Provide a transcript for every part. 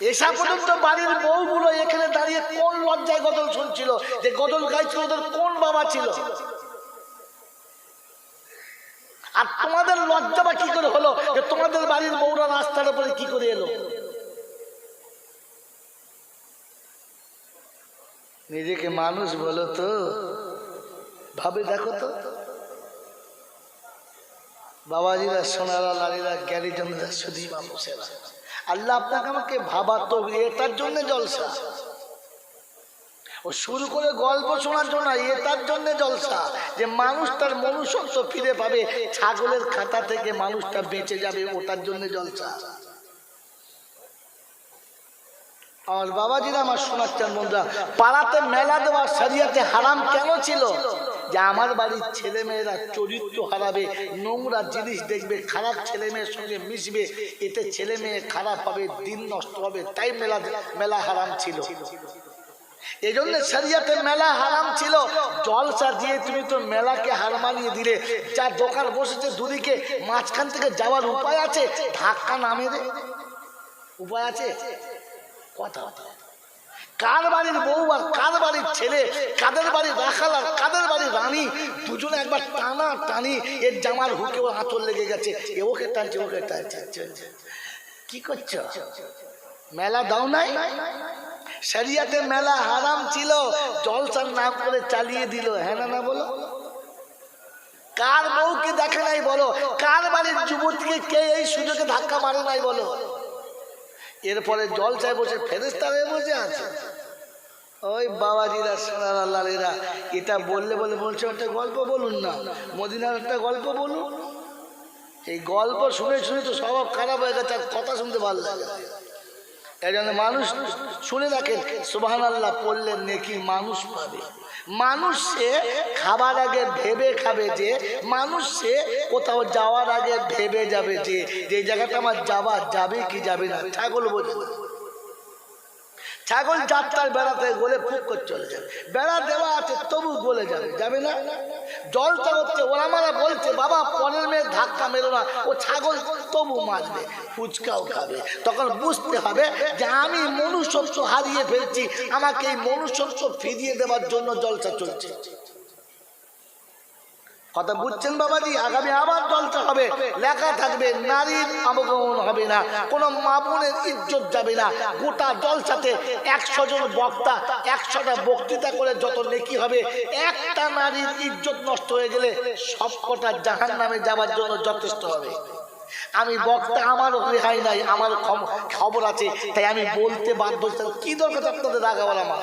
এসা পর্যন্ত বাড়ির বউগুলো এখানে দাঁড়িয়ে কোন লজ্জায় গদল শুনছিল? যে গদল গাইছিল ওদের কোন বাবা ছিল? আর তোমাদের লজ্জা বা কি করে হলো? যে তোমাদের বাড়ির বউরা রাস্তার উপরে কি করে এলো? নিজেকে মানুষ বলো তো। ভাবে দেখো তো। বাবাজিরা, সোনারা, নারীরা জ্ঞানী জনেরা শুধু মানুষেরা আল্লাহ আপনাকে আমাকে ভাবা তো এটার জন্য জলসা। ও শুরু করে গল্প শোনার জন্য না, এটার জন্য জলসা যে মানুষ তার মনুষ্যত্ব ফিরে পাবে ছাগলের খাতা থেকে মানুষটা বেঁচে যাবে ওটার জন্য জলসা। আমার বাবাজিরা আমার শোনাচ্ছেন বন্ধুরা পাড়াতে মেলা দেওয়া সারিয়াতে হারাম কেন ছিল? যে আমার বাড়ির ছেলে মেয়েরা চরিত্র হারাবে, নোংরা জিনিস দেখবে, খারাপ ছেলে মেয়ের সঙ্গে মিশবে, এতে ছেলে মেয়ে খারাপ হবে, দিন নষ্ট হবে, তাই মেলা মেলা হারাম ছিল। এই জন্য সারিয়াতে মেলা হারাম ছিল। জলসা দিয়ে তুমি তো মেলাকে হার মানিয়ে দিলে। যা দোকান বসেছে দুদিকে, মাঝখান থেকে যাওয়ার উপায় আছে? ধাক্কা নামে উপায় আছে? কথা কথা। কার বাড়ির বউ আর কার বাড়ির ছেলে, কাদের বাড়ির রাখাল আর কাদের বাড়ির রানী, দুজনে একবার টানা টানি, এর জামার হুকে ওর আঁচল লেগে গেছে, এ ওকে টানছে ওকে টানছে। কি করছ? মেলা দাও নাই? শরিয়াতে মেলা হারাম ছিল, জলসার না করে চালিয়ে দিল হ্যাঁ না না বলো? কার বউকে দেখে নাই বলো? কার বাড়ির যুবতীকে কে এই সুযোগে ধাক্কা মারে নাই বলো? এরপরে জল চাই বসে ফেরেস্তা হয়ে বসে আছে। ওই বাবাজিরা সোনারা লালেরা, এটা বললে বলে বলছে, একটা গল্প বলুন না। মদিনার একটা গল্প বলুন। এই গল্প শুনে শুনে তো স্বভাব খারাপ হয়ে গেছে কথা শুনতে ভালো লাগে মানুষ শুনে রাখেন সুবাহান আল্লাহ পড়লেন নেকি মানুষ পাবে মানুষ সে খাবার আগে ভেবে খাবে যে, মানুষ সে কোথাও যাওয়ার আগে ভেবে যাবে যে যে জায়গাটা আমার যাবার যাবে কি যাবে না, ছাগল বোঝে। ছাগল যাত্রার বেড়াতে গোলে ফুক করে চলে যাবে। বেড়া দেওয়া আছে, তবু গলে যাবে। যাবে না? জলটা হচ্ছে ওরা মারা বলছে, বাবা, পনেরো মেয়ে ধাক্কা মেরো না, ও ছাগল তবু মারবে ফুচকাও খাবে। তখন বুঝতে হবে যে আমি মনুষ্যত্ব হারিয়ে ফেলছি। আমাকে এই মনুষ্যত্ব ফিরিয়ে দেওয়ার জন্য জলসা চলছে। কথা বুঝছেন বাবাজি? আগামী আবার জলসা হবে লেখা থাকবে নারীর অবগমন হবে না কোন মামুনের ইজ্জত যাবে না। গোটা জলসাতে একশো জন বক্তা একশোটা বক্তৃতা করে যত নেকি হবে একটা নারীর ইজ্জত নষ্ট হয়ে গেলে সবকটা জাহান নামে যাওয়ার জন্য যথেষ্ট হবে। আমি বক্তা আমারও রেহাই নাই আমার খবর আছে তাই আমি বলতে বাধ্য। কি দরকার আপনাদের রাগাবার আমার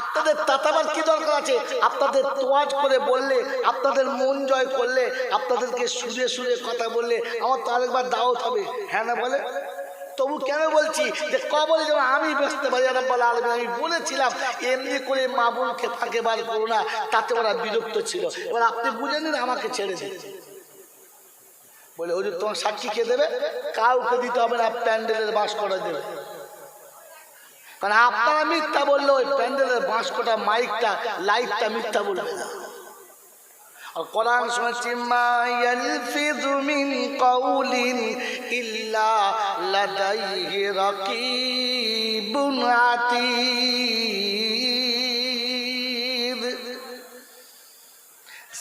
আপনাদের তাতাবার কি দরকার আছে? আপনাদের তোয়াজ করে বললে, আপনাদের মন জয় করলে, আপনাদেরকে সুরে সুরে কথা বললে আমার তো আরেকবার দাওয়াত হবে। হ্যাঁ না বলে? তবু কেন বলছি যে কবলে যেন আমি ব্যস্ত পারি বলা আলমী আমি বলেছিলাম, এমনি করে মা বোনকে ফাঁকে বার করো না, তাতে ওরা বিরক্ত ছিল। এবার আপনি বুঝে নিন, আমাকে ছেড়ে দিন। বলে, হুজুর, তোমার সাক্ষী কে দেবে? কাউকে দিতে হবে না, প্যান্ডেলের বাস করে দেবে কারণ আপনারা মিথ্যা বললে ওই প্যান্ডেলের বাঁশকোটা মাইকটা, লাইটটা মিথ্যা বলবে কোরআন শুনেছি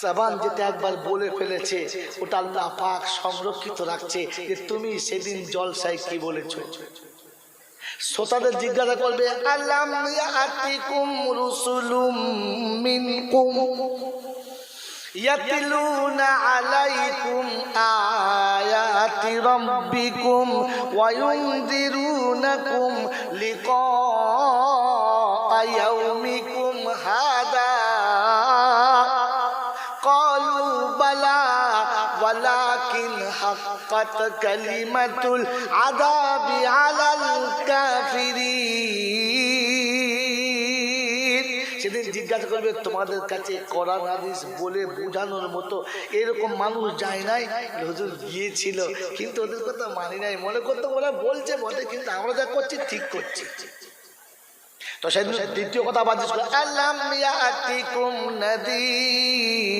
সাবান যেটা একবার বলে ফেলেছে, ওটা আল্লাহ পাক সংরক্ষিত রাখছে যে তুমি সেদিন জলসায় কি বলেছ? শ্রোতাদের জিজ্ঞাসা করবে আলাম ইয়াতিকুম রুসুলুম মিনকুম? ইয়াতলুনা আলাইকুম আয়াতি রাব্বিকুম ওয়া ইউনযিরুনাকুম লিকা ولكن حقت كلمة العذاب على الكافرين সেদিন জিজ্ঞাসা করবে তোমাদের কাছে কোরআন হাদিস বলে বোঝানোর মতো এরকম মানুষ যায় নাই হুজুর গিয়েছিল কিন্তু ওদের কথা মানি নাই মনে করতো ওরা বলছে বটে কিন্তু আমরা যা করছি ঠিক করছি তো সেদিন দ্বিতীয় কথা বাদ দিস আল্লাম ইয়াতিকুম নাদির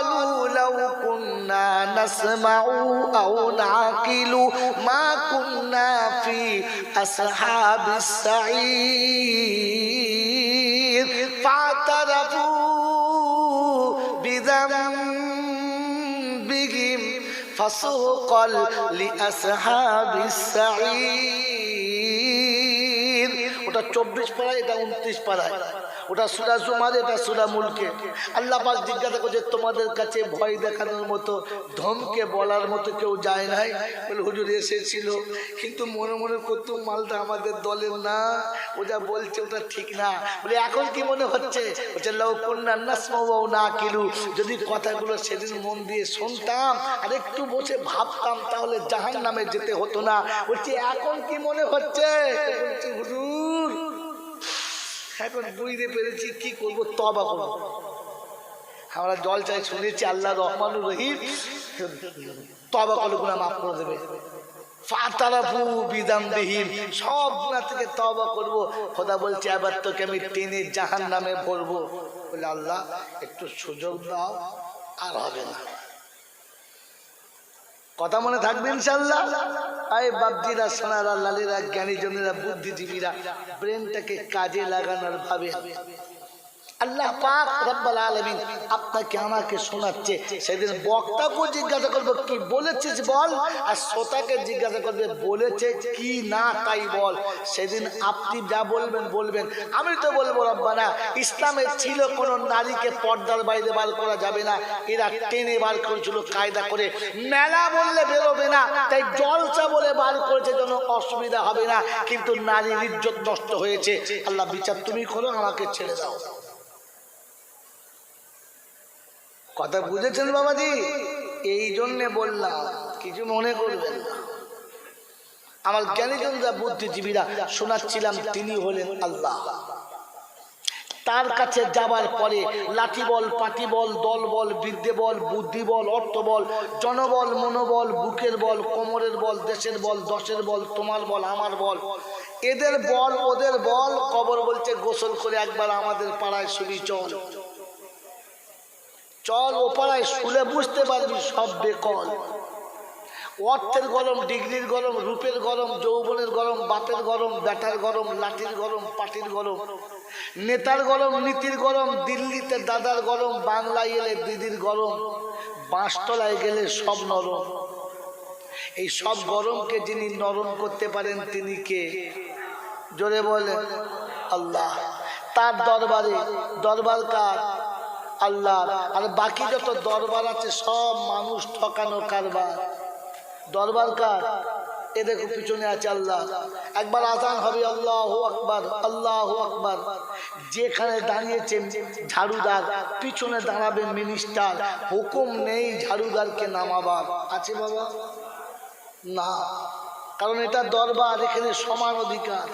نسمع أو نعقل ما كنا في أصحاب السعير فاعترفوا بذنبهم فسوقا لأصحاب السعير ওটা চব্বিশ পাড়ায় এটা উনত্রিশ পাড়ায় ওটা সুরা জুমার, এটা সুরা মুলকে। আল্লাহ পাক জিজ্ঞাসা করছে, তোমাদের কাছে ভয় দেখানোর মতো, ধমকে বলার মতো কেউ যায় নাই? বলে, হুজুর এসেছিল। কিন্তু মনে মনে করতো মালটা আমাদের দলের না? ও যা বলছে, ওটা ঠিক না। বলে, এখন কি মনে হচ্ছে? বলছে, লাউ কুন্না নাসমাউ না কিলু যদি কথাগুলো সেদিন মন দিয়ে শুনতাম আর একটু বসে ভাবতাম, তাহলে জাহান নামে যেতে হতো না। বলছি, এখন কি মনে হচ্ছে? বলছে, হুজুর এখন বুঝতে পেরেছি কি করব, তবা করব। আমরা জল চাই, শুনেছি আল্লাহ রহমানুর রহিম। তবা করলে গুণা মাফ করে দেবে। ফাতারাফু বিদামবিহীন সব গুণা থেকে তবা করব। খোদা বলছে, এবার তোকে আমি টেনে জাহান নামে ভরবো। বলে, আল্লাহ, একটু সুযোগ দাও, আর হবে না। কথা মনে থাকবে ইনশাল্লাহ আয় বাপজিরা সোনারা লালেরা জ্ঞানীজনেরা বুদ্ধিজীবীরা ব্রেনটাকে কাজে লাগানোর ভাবে আল্লাহ পাক রব্বাল আলামিন আপনাকে আমাকে শোনাচ্ছে। সেদিন বক্তাকে জিজ্ঞাসা করবে, কি বলেছিস বল? আর শ্রোতাকে জিজ্ঞাসা করবে, বলেছে কি না তাই বল? সেদিন আপনি যা বলবেন বলবেন। আমি তো বলব, রব্বানা, ইসলামে ছিল কোনো নারীকে পর্দার বাইরে বার করা যাবে না। এরা টেনে বার করেছিল কায়দা করে। মেলা বললে বেরোবে না। তাই জলসা বলে বার করেছে যেন অসুবিধা হবে না। কিন্তু নারীর ইজ্জত নষ্ট হয়েছে। আল্লাহ বিচার তুমি করো, আমাকে ছেড়ে দাও। কথা বুঝেছেন বাবাজি? এই জন্যে বললাম, কিছু মনে করবেন না। আমার জ্ঞানীজনরা বুদ্ধিজীবীরা শোনাচ্ছিলাম, তিনি হলেন আল্লাহ। তার কাছে যাবার পরে লাঠি বল, পাটি বল, দল বল, বিদ্যে বল, বুদ্ধি বল, অর্থ বল, জনবল, মনোবল, বুকের বল, কোমরের বল, দেশের বল, দশের বল, তোমার বল, আমার বল। এদের বল, ওদের বল, কবর বলছে, গোসল করে একবার আমাদের পাড়ায় শুবি চল চল ও পাড়ায় শুলে বুঝতে পারবি সব বেকল। অর্থের গরম, ডিগ্রির গরম, রূপের গরম, যৌবনের গরম, বাপের গরম, ব্যাটার গরম, লাঠির গরম, পাটির গরম। নেতার গরম, নীতির গরম, দিল্লিতে দাদার গরম, বাংলায় এলে দিদির গরম, বাঁশতলায় গেলে সব নরম। এই সব গরমকে যিনি নরম করতে পারেন, তিনি কে? জোরে বলেন, আল্লাহ। তার দরবারে, দরবার কার? আল্লাহ। আর বাকি যত দরবার আছে, সব মানুষ ঠকানো কারবার। দরবার কার? এ দেখো, পিছনে আছে আল্লাহ। একবার আজান হবে, আল্লাহ আকবার আল্লাহ আকবার। যেখানে দাঁড়িয়েছে ঝাড়ুদার, পিছনে দাঁড়াবে মিনিস্টার হুকুম নেই ঝাড়ুদারকে নামাবার। আছে বাবা? না। কারণ এটা দরবার, এখানে সমান অধিকার।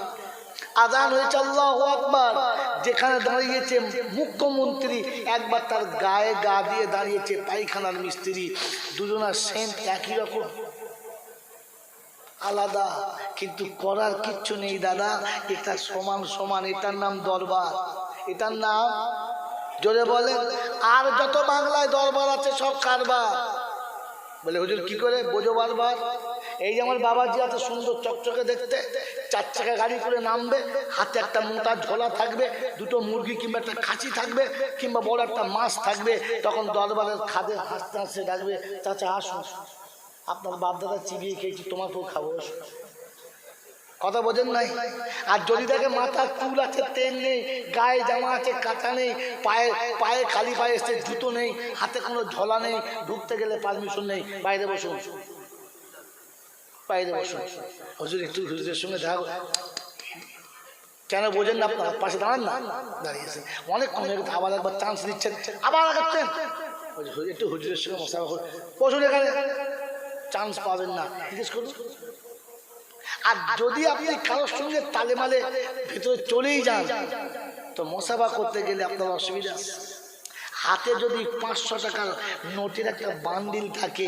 আজান হয়েছে, আল্লাহ আকবার। যেখানে দাঁড়িয়েছে মুখ্যমন্ত্রী, একবার তার গায়ে গা দিয়ে দাঁড়িয়েছে পায়খানার মিস্ত্রি। দুজনার সেন্ট একই রকম। আলাদা, কিন্তু করার কিচ্ছু নেই দাদা, এটা সমান সমান, এটার নাম দরবার। এটার নাম, জোরে বলেন, আর যত বাংলায় দরবার আছে সব কারবার। বলে হুজুর কি করে? বোঝো বারবার। এই যে আমার বাবাজি এত সুন্দর চকচকে দেখতে, চার চাকা গাড়ি করে নামবে, হাতে একটা মোটা ঝোলা থাকবে, দুটো মুরগি কিংবা একটা খাসি থাকবে, কিংবা বড় একটা মাছ থাকবে, তখন দরবারের খাদে হাসতে হাসতে ডাকবে, চাচা, আসুন। আপনার বাপ দাদা চিবিয়ে খেয়েছি তোমার তো খাব। কথা বোঝেন নাই? আর যদি দেখে মাথা চুল আছে, তেল নেই, গায়ে জামা আছে, কাঁচা নেই, পায়ে পায়ে খালি পায়ে এসছে, জুতো নেই, হাতে কোনো ঝোলা নেই, ঢুকতে গেলে পারমিশন নেই। বাইরে বসে বসুন। বাইরে বসুন হুজুর, একটু হুজুরের সঙ্গে দেখা কেন বোঝেন না, আপনার পাশে দাঁড়ান না? দাঁড়িয়েছেন অনেক কম আবার একবার চান্স দিচ্ছেন, আবার আগাচ্ছেন। একটু হুজুরের সঙ্গে মশা বসুন এখানে। চান্স পাবেন না। জিজ্ঞেস করুন। আর যদি আপনি কারোর সঙ্গে তালে মালে ভিতরে চলেই যান, তো মশাবা করতে গেলে আপনার অসুবিধা আছে। হাতে যদি পাঁচশো টাকার নোটের একটা বান্ডিল থাকে,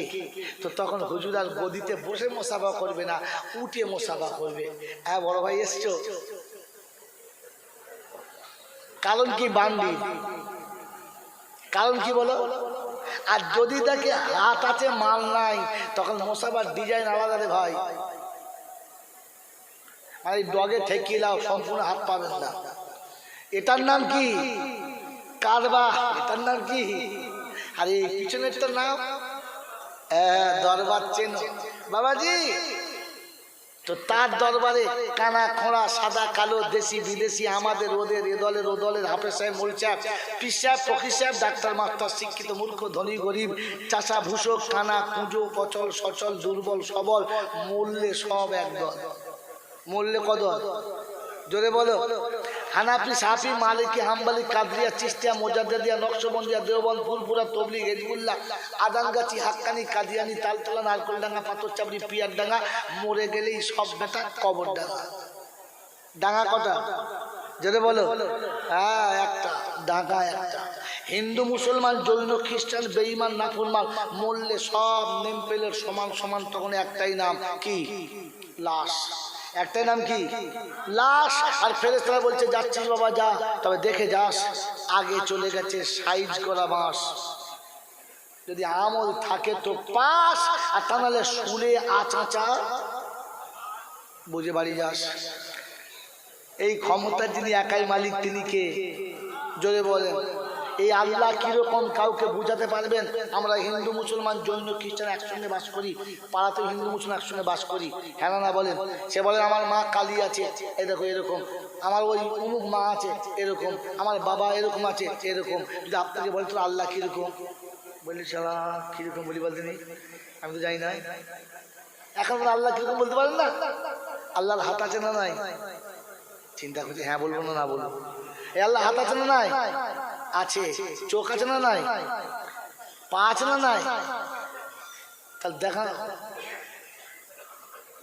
তো তখন হুজুর আর গদিতে বসে মোসাফা করবে না, উঠে মোসাফা করবে। হ্যাঁ বড় ভাই এসছো? কারণ কি বান্ডিল? কারণ কি বলো? আর যদি দেখে হাত আছে, মাল নাই, তখন মোসাফার ডিজাইন আলাদা রে ভাই। মানে ডগে ঠেকিয়ে দাও সম্পূর্ণ হাত পাবেন না। এটার নাম কি? কারবা এটার নাম কি? আর এই পিছনেরটার নাম হ্যাঁ, দরবার চেন। বাবাজি তো তার দরবারে কানা খোঁড়া সাদা কালো দেশি বিদেশি আমাদের ওদের এ দলের ও দলের মোল সাহেব পিস সাহেব ফকির সাহেব ডাক্তার মাস্টার শিক্ষিত মূর্খ ধনী গরিব চাষা ভূষক কানা কুঁজো পচল সচল দুর্বল সবল মূল্যে সব একদল মূল্যে কদল জোরে বলো। Hanafi, Shafi, Maliki, Hambali, Qadiriya, Chishtiya Mujaddidiya Naqshbandiya, Deoband, Phulpura তবলি Hezbollah Adangachhi Haqqani, Qadiani, Taltala, Narkeldanga পাথর চাবড়ি পিয়ার ডাঙ্গা মরে গেলেই সব বেটা কবর ডাঙা কটা? জোরে বলো। হ্যাঁ একটা। ডাঙা একটা। হিন্দু, মুসলমান, জৈন, খ্রিস্টান, বেঈমান, নাফরমান, মরলে সব নেম পেলের সমান সমান তখন একটাই নাম কি? লাশ। একটাই নাম কি? লাশ। আর ফেরেস্তারা বলছে, যাচ্ছিস বাবা, যা। তবে দেখে যাস, আগে চলে গেছে সাইজ করা বাঁশ। যদি আমল থাকে তো পাস, আর তা নাহলে শুনে আচাঁচা বুঝে বাড়ি যাস। এই ক্ষমতার যিনি একাই মালিক, তিনি কে? জোরে বলেন। এই আল্লাহ কীরকম কাউকে বুঝাতে পারবেন? আমরা হিন্দু, মুসলমান, জৈন, খ্রিস্টান একসঙ্গে বাস করি পাড়াতেও হিন্দু, মুসলমান একসঙ্গে বাস করি। হ্যাঁ না বলেন? সে বলেন, আমার মা কালী আছে। এই দেখো, এরকম। আমার ওই অমুক মা আছে, এরকম। আমার বাবা এরকম আছে, এরকম। যদি আপনাকে বলতো আল্লাহ কীরকম? বলি সালা কীরকম বলি বলতে নেই। আমি তো জানি না। এখন আল্লাহ কীরকম বলতে পারেন না? আল্লাহর হাত আছে না নাই? চিন্তা করছি হ্যাঁ বলব না না বলব। এ আল্লাহ হাত আছে না নাই? আছে। চোখ আছে না নাই? পা আছে না নাই? তাহলে দেখা।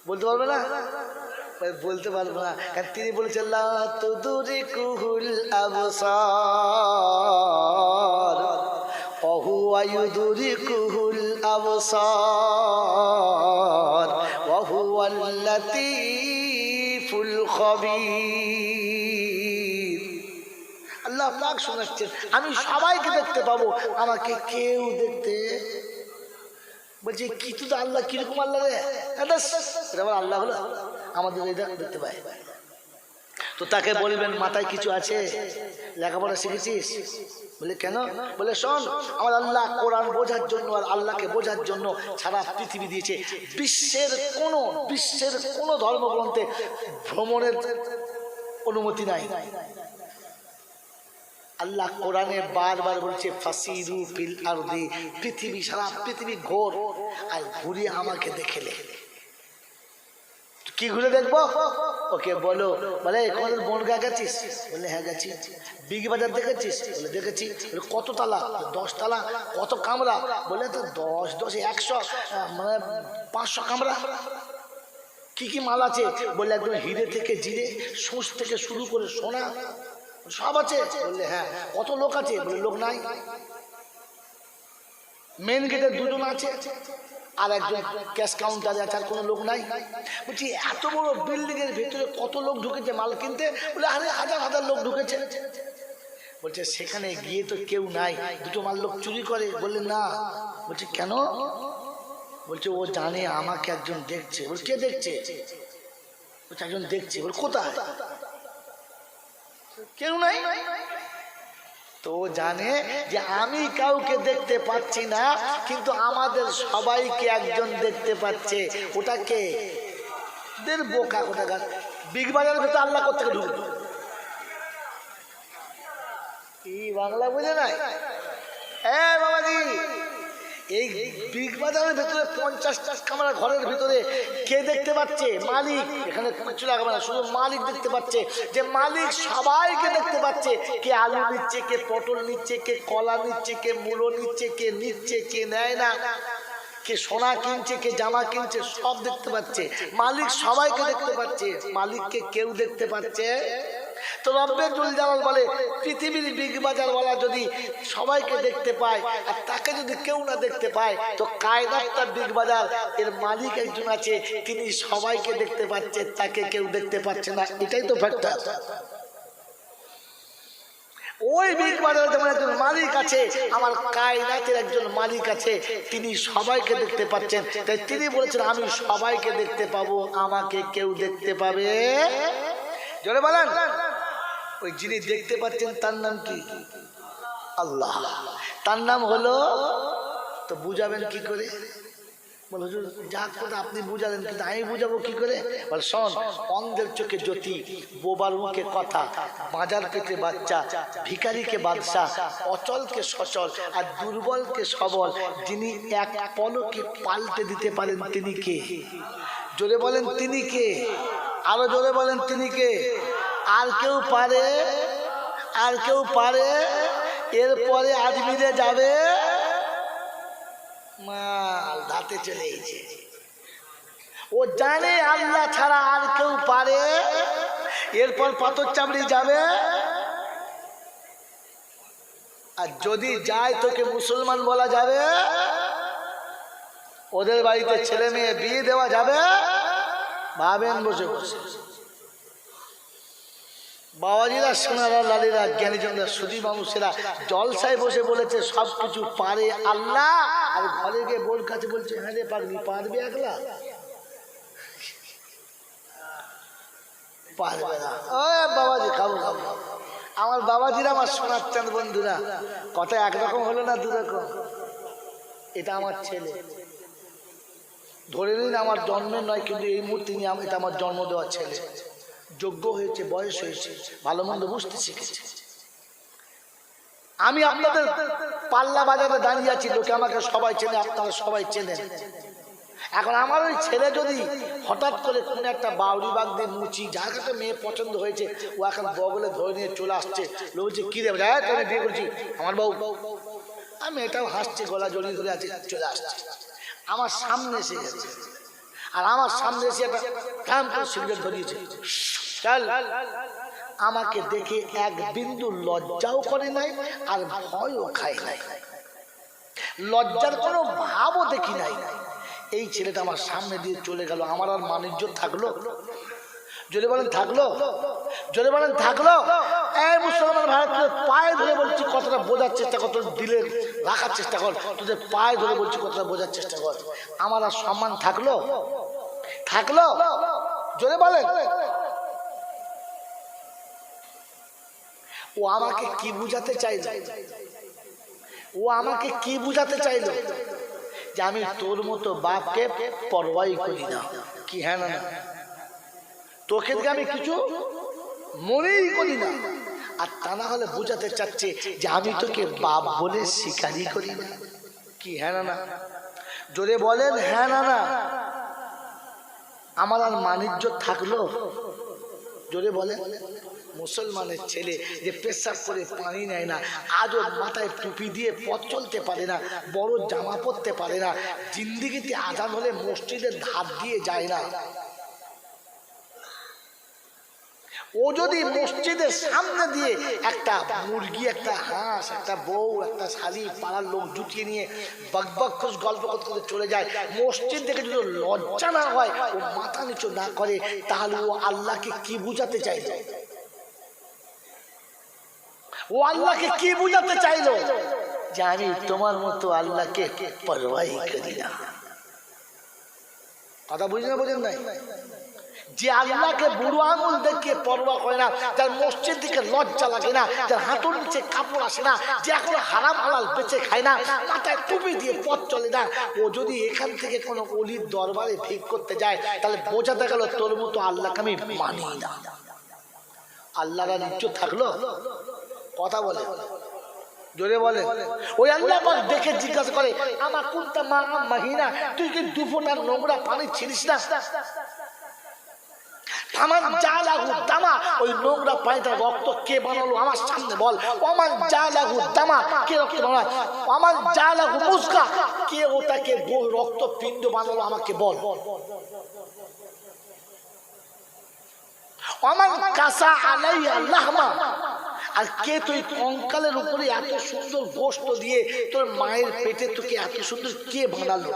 বলতে পারবে না? বলতে পারব না। তিনি বলেছেন তুদুরি কুহুল আবসার অহু আয়ুদুরি কুহুল আবসার অহু আল্লাতি ফুল কবি পাক শোনাচ্ছেন আমি সবাইকে দেখতে পাবো। আমাকে কেউ দেখতে বলছে, কি তো আল্লাহ, কীরকম আল্লাহ রে? আল্লাহ হলো। আমাদের দেখতে পাই তো তাকে বলবেন, মাথায় কিছু আছে? লেখাপড়া শিখেছিস? বলে, কেন? বলে, শোন, আমার আল্লাহ কোরআন বোঝার জন্য আর আল্লাহকে বোঝার জন্য সারা পৃথিবী দিয়েছে। বিশ্বের কোন বিশ্বের কোন ধর্মগ্রন্থে ভ্রমণের অনুমতি নাই। আল্লাহ কোরআনে বারবার বলছে, ফাসিরু ফিল আরদি, পৃথিবী সারা পৃথিবী ঘোর, আর ঘুরে আমাকে দেখেলে কি ঘুরে দেখব? ওকে বলো, বলে কোনদিন বনগা গেছিস? বলে হ্যাঁ গেছি। বিগ বাজার দেখেছিস? বলে, দেখেছি। কত তালা? দশ তালা। কত কামরা? বলে, তো দশ দশ, একশো মানে পাঁচশো কামরা। কি কি মাল আছে? বলে, একদম হিরে থেকে জিরে সোঁস থেকে শুরু করে সোনা। সব আছে। বললে হ্যাঁ কত লোক আছে? বলে, লোক নাই। মেন গেটে দুজন আছে, আর একজন ক্যাশ কাউন্টারে আছে, আর কোনো লোক নাই। বলছি, এত বড় বিল্ডিং এর ভেতরে কত লোক ঢুকেছে, মাল কিনতে? বলে, আরে, হাজার হাজার লোক ঢুকেছে। বলছে, সেখানে গিয়ে তো কেউ নাই, দুটো মাল লোক চুরি করে। বললে, না। বলছে, কেন? বলছে, ও জানে, আমাকে একজন দেখছে। বল কে দেখছে? বলছে, একজন দেখছে। বল, কোথায়? কেউ নাই? তো জানে যে আমি কাউকে দেখতে পাচ্ছি না, কিন্তু আমাদের সবাইকে একজন দেখতে পাচ্ছে। ওটা কে? দের বোকা কোথাকার। বিগ বাজারের ভেতর আল্লাহ কোথেকে ঢুকবে কি বাংলা বুঝে নাই? এ বাবাজি! এই বিগ বাজারের ভেতরে পঞ্চাশটা কামরা ঘরের ভিতরে কে দেখতে পাচ্ছে? মালিক। এখানে কিছু লাগাবে না, শুধু মালিক দেখতে পাচ্ছে। যে মালিক সবাইকে দেখতে পাচ্ছে। কে আলু নিচ্ছে, কে পটল নিচ্ছে, কে কলা নিচ্ছে, কে মূলো নিচ্ছে, কে নিচ্ছে, কে নেয় না। কে সোনা কিনছে, কে জামা কিনছে, সব দেখতে পাচ্ছে। মালিক সবাইকে দেখতে পাচ্ছে। মালিককে কেউ দেখতে পাচ্ছে? তো রব্বে জুল বলে, পৃথিবীর বিগ বাজারওয়ালা যদি সবাইকে দেখতে পায়, আর তাকে যদি কেউ না দেখতে পায়, তো কায়দাটা বিগ বাজার এর মালিক একজন আছে, তিনি সবাইকে দেখতে পাচ্ছে, তাকে কেউ দেখতে পাচ্ছে না। এটাই তো ফ্যাক্টর ওই বিগ বাজারে যেমন একজন মালিক আছে, আমার কায়নাতের একজন মালিক আছে, তিনি সবাইকে দেখতে পাচ্ছেন। তাই তিনি বলেছেন, আমি সবাইকে দেখতে পাবো, আমাকে কেউ দেখতে পাবে? জোরে বলেন। ওই যিনি দেখতে পাচ্ছেন তার নাম কি? আল্লাহ। তার নাম হলো, তো বুঝাবেন কি করে? কথা আপনি কিন্তু আমি বুঝাবো কি করে? চোখে জ্যোতি, বোবার কথা বাচ্চা বাদশাহ, অচলকে সচল আর দুর্বলকে সবল, যিনি এক পাল্টে দিতে পারেন তিনি কে? জোরে বলেন তিনি কে? আরও জোরে বলেন তিনি কে? আর কেউ পারে, আর কেউ পারে, এরপরে আজমিরে যাবে। মাল দাঁতে চলে গেছে। ও জানে আল্লাহ ছাড়া আর কেউ পারে, এরপর পাথর চামড়ি যাবে। আর যদি যায় তোকে মুসলমান বলা যাবে, ওদের বাড়িতে ছেলে মেয়ে বিয়ে দেওয়া যাবে, ভাবেন বসে বসে। বাবাজিরা, সোনারা, লালিরা, জ্ঞানীজনরা সুদী মানুষেরা জলসায় বসে বলেছে সব কিছু পারে আল্লাহ। আর ঘরে গিয়ে বোর কাছে বলছে হ্যাঁ রে পারবি পারবি একলা? পারবে ও বাবাজি আমার বাবাজিরা, আমার সোনার চাঁদ বন্ধুরা, কথা একরকম হলো না দুরকম? এটা আমার ছেলে। ধরে নিন, আমার জন্মের নয়, কিন্তু এই মুহূর্তে এটা আমার জন্ম দেওয়ার ছেলে। যোগ্য হয়েছে, বয়স হয়েছে, ভালো মন্দ বুঝতে শিখেছে। আমি আপনাদের পাল্লা বাজারে দাঁড়িয়ে আছি, লোকে আমাকে সবাই চেনে, আপনারা সবাই চেনেন। এখন আমার ওই ছেলে যদি হঠাৎ করে কোন একটা বাউরি বাগ দিয়ে মুচি, যার কাছে মেয়ে পছন্দ হয়েছে, ও এখন বগলে ধরে নিয়ে চলে আসছে, লোক বলছে, কি দেবে হ্যাঁ তোকে বিয়ে করছি? আমার বউ। আমি এটাও হাসছে, গলা জড়িয়ে ধরে আছে, চলে আসছে। আমার সামনে এসে গেছে। আর আমার সামনে এসে একটা করে সিগারেট ধরিয়েছে। চল আমাকে দেখে এক বিন্দু লজ্জাও করে নাই আর ভয়ও খায় নাই। লজ্জার কোনো ভাবও দেখি নাই। এই ছেলেটা আমার সামনে দিয়ে চলে গেল, আমার আর মানিজ্য থাকল? জোরে বলেন, থাকল? জোরে বলেন, থাকল? এই মুসলমান ভারত পায়ে ধরে বলছি কতটা বোঝার চেষ্টা কর, তোর দিলে রাখার চেষ্টা কর, তোদের পায়ে ধরে বলছি কতটা বোঝার চেষ্টা কর। আমার আর সম্মান থাকল? থাকল? জোরে বলেন। ও আমাকে কি বুঝাতে চাইলো? ও আমাকে কি বুঝাতে চাইলো? যে আমি তোর মতো বাপকে পরোয়াই করি না। কি হ্যাঁ না? তোকে আমি কিছু মনেই করি না। আর তা না হলে বুঝাতে চাচ্ছে যে আমি তোকে বাপ বলে স্বীকারই করি না। কি হ্যাঁ না না? জোরে বলেন হ্যাঁ না না। আমার আর মানিজ্য থাকল? জোরে বলেন। মুসলমানের ছেলে যে পেশাব করে পানি নেয় না, আজও মাথায় টুপি দিয়ে পথ চলতে পারে না, বড় জামা পরতে পারে না, জিন্দিগিতে আজান হলে মসজিদের ধার দিয়ে যায় না। ও যদি মসজিদের সামনে দিয়ে একটা মুরগি, একটা হাঁস, একটা বউ, একটা শালি পাড়ার লোক জুটিয়ে নিয়ে বক বক খুশ গল্প করতে করতে চলে যায়, মসজিদ থেকে যদি লজ্জা না হয়, ও মাথা নিচু না করে, তাহলে ও আল্লাহকে কি বুঝাতে চাইলো ও আল্লাহকে কি বুঝাতে চাইলো? যে আমি তোমার মতো আল্লাহকে পরোয়াই করি না। কথা বুঝে না বোঝেন নাই? যে আল্লাহকে বুড়ো আঙুল দেখিয়ে পরোয়া করে না, যার মসজিদ দিকে লজ্জা লাগে না, যার হাঁটুর নিচে কাপড় আসে না, যে এখন হারাম হালাল বেঁচে খায় না, মাথায় টুপি দিয়ে পথ চলে না, ও যদি এখান থেকে কোনো অলির দরবারে ঠিক করতে যায়, তাহলে বোঝাতে গেল তোর মতো আল্লাহকে আমি মানি না। আল্লাহর ইজ্জত থাকল? কথা বলে। জোরে বলে। ওই আল্লাহ পাক দেখে জিজ্ঞাসা করে আমার কোনটা মা মাহিনা? তুই কি দুফোটার নোংরা পানি ছিলিস না? আমার যা লাগু দামা। ওই নোংরা পানিটা রক্ত কে বানালো? আমার সামনে বল। আমার যা লাগু দামা। কে রক্ত বানালো আমার যা লাগু মুস্কা। কে ওটাকে রক্ত পিণ্ড বানালো আমাকে বল। আমার কাসা আলাই আল্লাহমা আর কে তুই কঙ্কালের উপরে এত সুন্দর গোষ্ঠ দিয়ে তোর মায়ের পেটে তোকে এত সুন্দর কে বানালো?